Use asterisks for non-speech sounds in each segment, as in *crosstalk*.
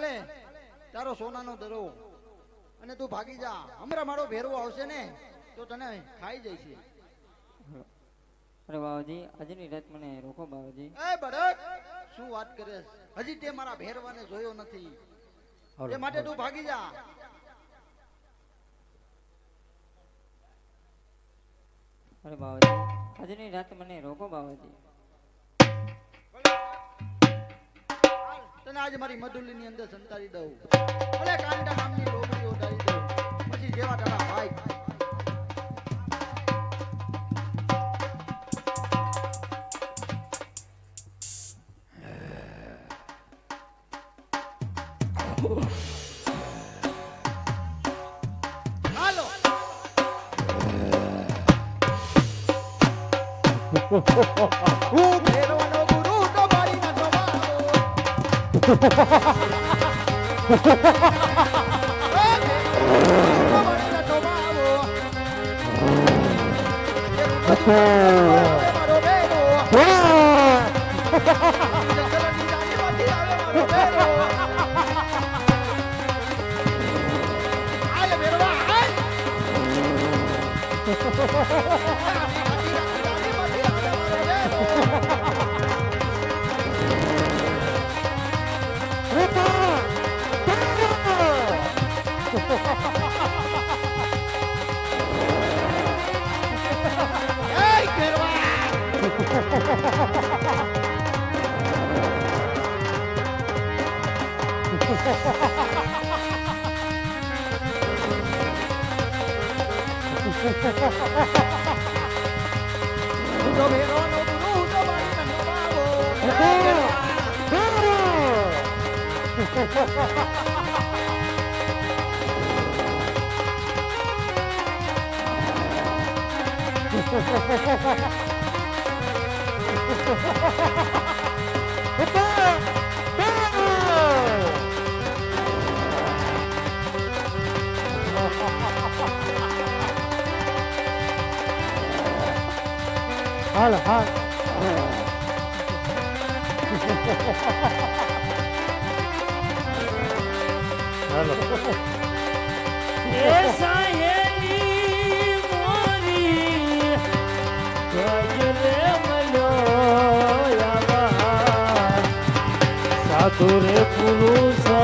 હાલે તારો સોનાનો દરો. અને તું ભાગી જા. હમણાં મારો ભેરવો આવશે ને તો તને ખાઈ જઈશ. અરે બાવાજી આજની રાત મને રોકો બાવાજી. એ બળદ શું વાત કરે હજી તે મારા ભેરવાને જોયો નથી. તે માટે તું ભાગી જા. અરે બાવાજી આજની રાત મને રોકો બાબાજી તને આજ મારી મધુલી ની અંદર સંતાડી દઉં. ભલે કાંડા નામની લોબડી ઉડાડી દઉં. પછી જેવા તારા ભાઈ Oh, oh, oh, ભેરવાનો Ha ha ha ha! *laughs* જવાનો. હાલ હાલ. હાલો. એ સાયેલી મોરી ગજરે આવા સાધુ રે પુરુષનો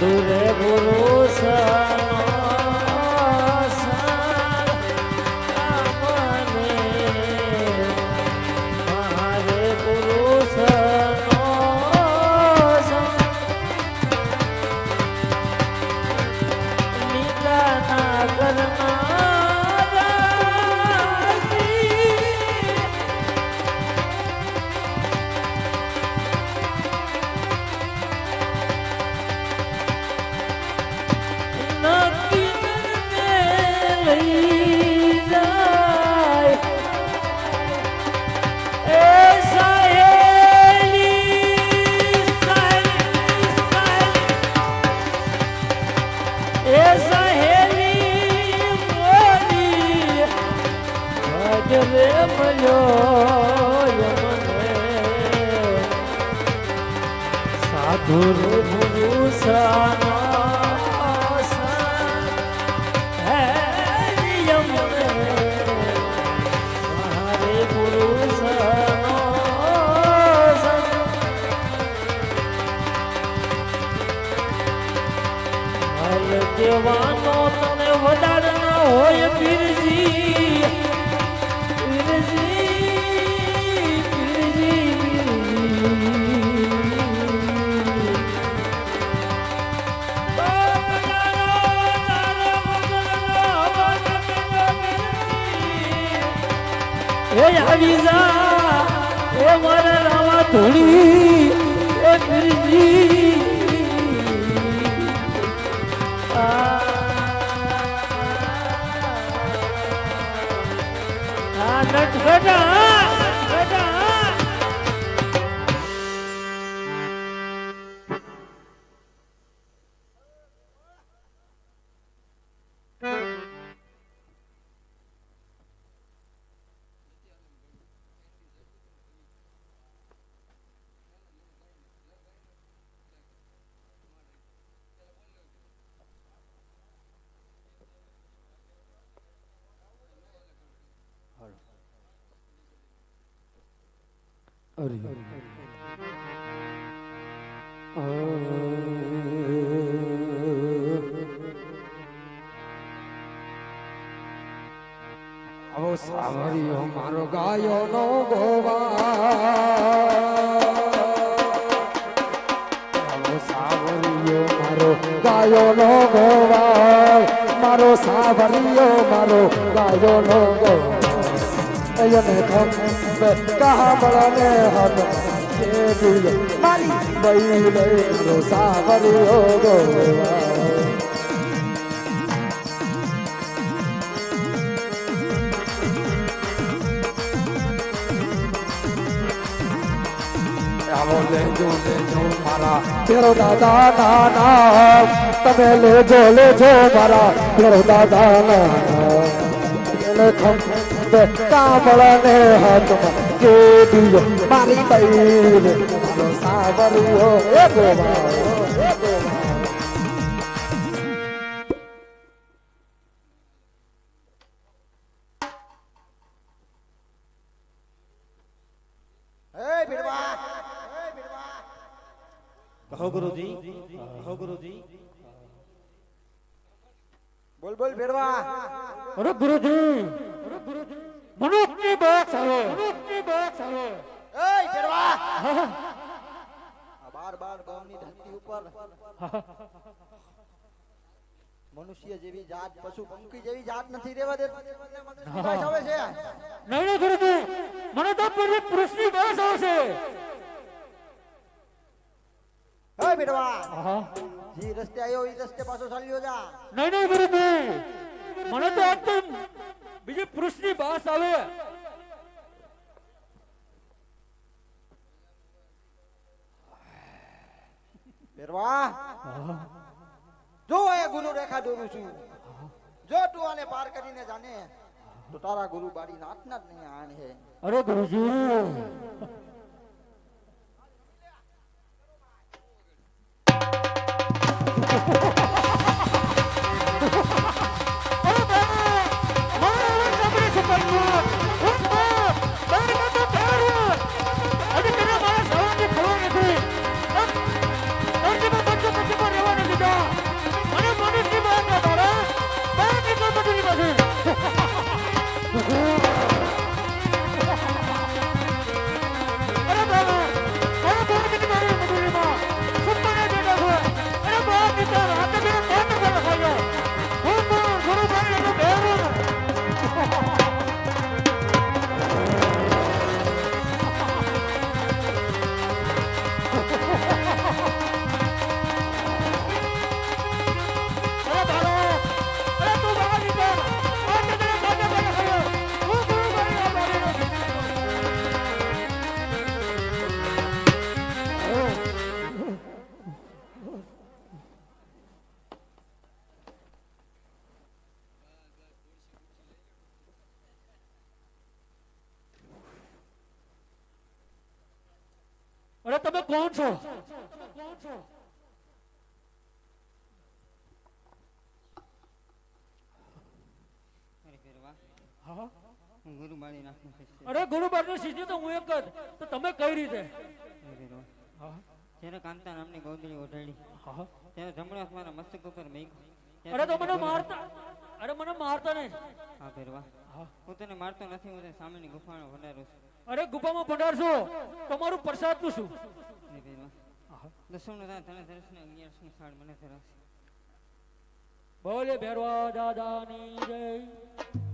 સાધુ રે મને સાધુ રે પુરુષાનો સા એ મારા રામા ધૂળી એ બેટા આવો સાવરિયો મારો ગાયો નો ગોવા સાવરિયો મારો ગાયો નો ગોવા. મારો સાવરિયો મારો ગાયો નો ગોવા. એને ખંભે કાબળને હાથ કેડીયો મારી બઈ લઈ મારો સાવરિયો ગોવા તેરો દાદા ના નામ તમે લેજો લેજો મારા તેરો દાદા ના નામ એને ખંભે કામળને હાથમાં કેડીયો મારી બઈને મારો સાવરિયો એ ગોવા એ ગોવા હે ભીડવા હે ભીડવા કહો ગુરુજી કહો ગુરુજી બોલ બોલ ભીડવા અરે ગુરુજી મનુષ્યની બોક્સ આવે મનુષ્યની બોક્સ આવે એય ભીડવા બાર બાર ગામની ધરતી ઉપર મનુષ્ય જેવી જાત પશુ પંખી જેવી જાત નથી રેવા દે આવે છે. નહીં નહીં ગુરુજી મને તો પૂરી પુરુષની આવે છે. હે. બેટવા જે રસ્તે આવ્યો એ રસ્તે પાછો ચાલ્યો જા. નહીં નહીં ગુરુજી મને તો એકદમ બીજી પુરુષની બાસ આવે. જો એ ગુરુ રેખા દોરું છું. જો તું આને પાર કરીને જાને તો તારા ગુરુ બાડી નાથના જ નહીં આણ. હે અરે ગુરુજી. કોણ છો અરે ભેરવા હા હું ગુરુ બાળી નાખું છું અરે ગુરુબારનો શિષ્ય તો હું એક જ. તો તમે કઈ રીતે? જેને કાંતા નામની ગૌદરી ઓઢાડી. હા. જમણા હાથમાં મારા મસ્તક ઉપર મેં અરે તો મને મારતા મને મારતો નહીં. હા ભેરવા હું. તને મારતો નથી હું તને સામેની ગુફામાં ભંડારું છું. અરે ગુફામાં ભંડારશો? તમારું પ્રસાદ પ્રસાદનું શું? દસમનો દાન તને ધરસ ને અગિયારસનું સાડ મને ધરાવશે? બોલે ભેરવા દાદાની જય.